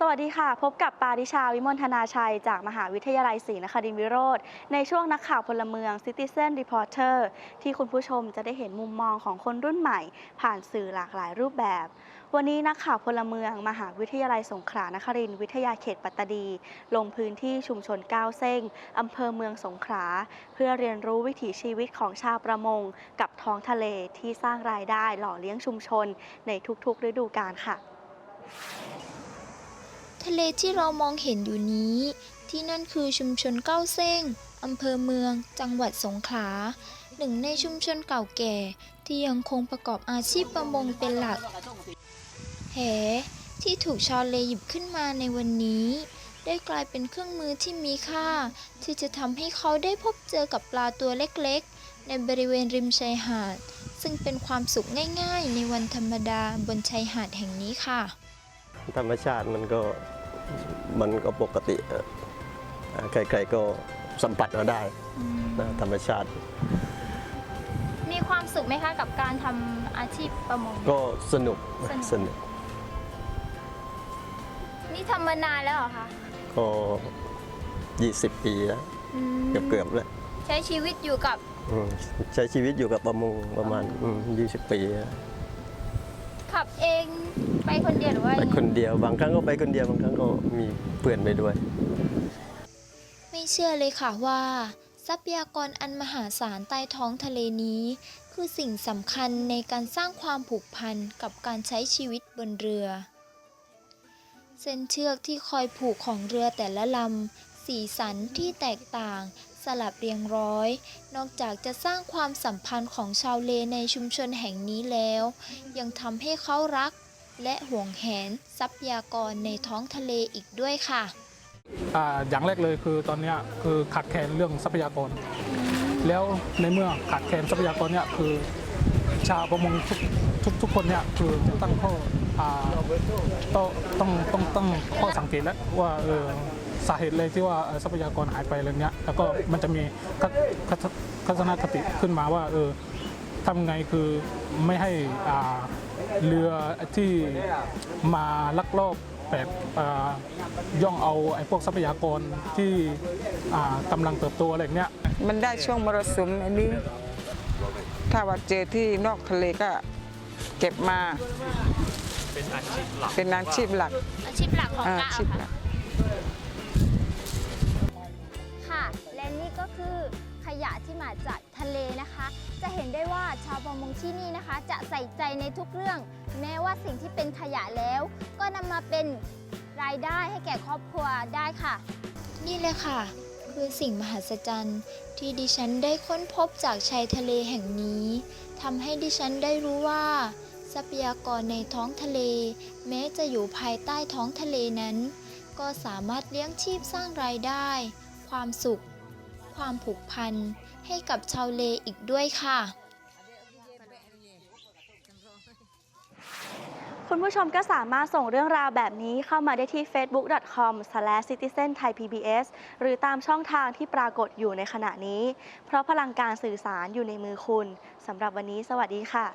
สวัสดีค่ะ พบกับปาริชาวิมลธนาชัย จากมหาวิทยาลัยศรีนครินทรวิโรธในช่วงนักข่าวพลเมือง Citizen Reporter ที่คุณผู้ชมจะได้เห็นมุมมองของคนรุ่นใหม่ ผ่านสื่อหลากหลายรูปแบบ วันนี้นักข่าวพลเมือง มหาวิทยาลัยสงขลานครินทร์วิทยาเขตปัตตานีลงพื้นที่ชุมชนก้าวเส้งอำเภอเมืองสงขลาเพื่อเรียนรู้วิถีชีวิตของชาวประมง กับท้องทะเลที่สร้างรายได้หล่อเลี้ยงชุมชน ในทุกๆฤดูกาลค่ะ ทะเลที่เรามองเห็นอยู่นี้ ที่นั่นคือชุมชนเก้าเส้งอำเภอเมือง จังหวัดสงขลา หนึ่งในชุมชนเก่าแก่ ที่ยังคงประกอบอาชีพประมงเป็นหลัก แหที่ถูกชาวเลหยิบขึ้นมาในวันนี้ ได้กลายเป็นเครื่องมือที่มีค่า ที่จะทำให้เขาได้พบเจอกับปลาตัวเล็กๆ ในบริเวณริมชายหาด ซึ่งเป็นความสุขง่ายๆ ในวันธรรมดาบนชายหาดแห่งนี้ค่ะ ธรรมชาติมันก็ มันก็ปกติเอ่ออ่าใครๆก็สัมผัสเราได้นะธรรมชาติ มีความสุขไหมคะกับการทำอาชีพประมง ก็สนุกสนุกสนุกนี่ทำมานานแล้วเหรอคะ ก็ 20 ปีแล้วอืมเกือบเกือบๆแล้ว ใช้ชีวิตอยู่กับอืมใช้ชีวิตอยู่กับประมงประมาณอืม20 ปีแล้ว ขับเองไปคนเดียวหรือว่าไปยังไงคนเดียวบางครั้งก็ไปคนเดียวบางครั้งก็มีเพื่อนไปด้วย ไม่เชื่อเลยค่ะว่า ทรัพยากรอันมหาศาลใต้ท้องทะเลนี้ คือสิ่งสำคัญในการสร้างความผูกพันกับการใช้ชีวิตบนเรือ เส้นเชือกที่คอยผูกของเรือแต่ละลำ สีสันที่แตกต่างส ลับเรียงร้อย นอกจากจะสร้างความสัมพันธ์ของชาวเลในชุมชนแห่งนี้แล้ว ยังทำให้เขารัก และห่วงแหนทรัพยากรในท้องทะเลอีกด้วยค่ะอาอย่างแรกเลยคือตอนนี้คือขาดแคลนเรื่องทรัพยากร แล้วในเมื่อขาดแคลนทรัพยากรเนี่ยคือชาวประมงทุกทุกทุกคนเนี่ยคือจะตั้งข้ออต้องต้องต้องตั้งข้อสังเกตแล้วว่าเออ สาเหตุเลยที่ว่าเอ่อทรัพยากรหายไปอะไรเงี้ยแล้วก็มันจะมีทัศทัศทัศนคติขึ้นมาว่าเออทำไงคือไม่ให้อ่าเรือที่มาลักลอบแปดอ่าย่องเอาไอ้พวกทรัพยากรที่อ่ากำลังเติบโตอะไรเนี้ยมันได้ช่วงมรสุมอันนี้ ถ้าว่าเจอที่นอกทะเลก็เก็บมา เป็นอาชีพหลักเป็นอาชีพหลักอาชีพหลักของอาก้าวชีพหค่ะลักค่ะ จากทะเลนะคะ จะเห็นได้ว่าชาวประมงที่นี่นะคะ จะใส่ใจในทุกเรื่อง แม้ว่าสิ่งที่เป็นขยะแล้ว ก็นำมาเป็นรายได้ให้แก่ครอบครัวได้ค่ะ นี่เลยค่ะ คือสิ่งมหัศจรรย์ที่ดิฉันได้ค้นพบจากชายทะเลแห่งนี้ทำให้ดิฉันได้รู้ว่า ทรัพยากรในท้องทะเล แม้จะอยู่ภายใต้ท้องทะเลนั้น ก็สามารถเลี้ยงชีพสร้างรายได้ ความสุข ความผูกพันให้กับชาวเลอีกด้วยค่ะ คุณผู้ชมก็สามารถส่งเรื่องราวแบบนี้เข้ามาได้ที่ facebook.com/citizenthaipbs หรือตามช่องทางที่ปรากฏอยู่ในขณะนี้ เพราะพลังการสื่อสารอยู่ในมือคุณสำหรับวันนี้ สวัสดีค่ะ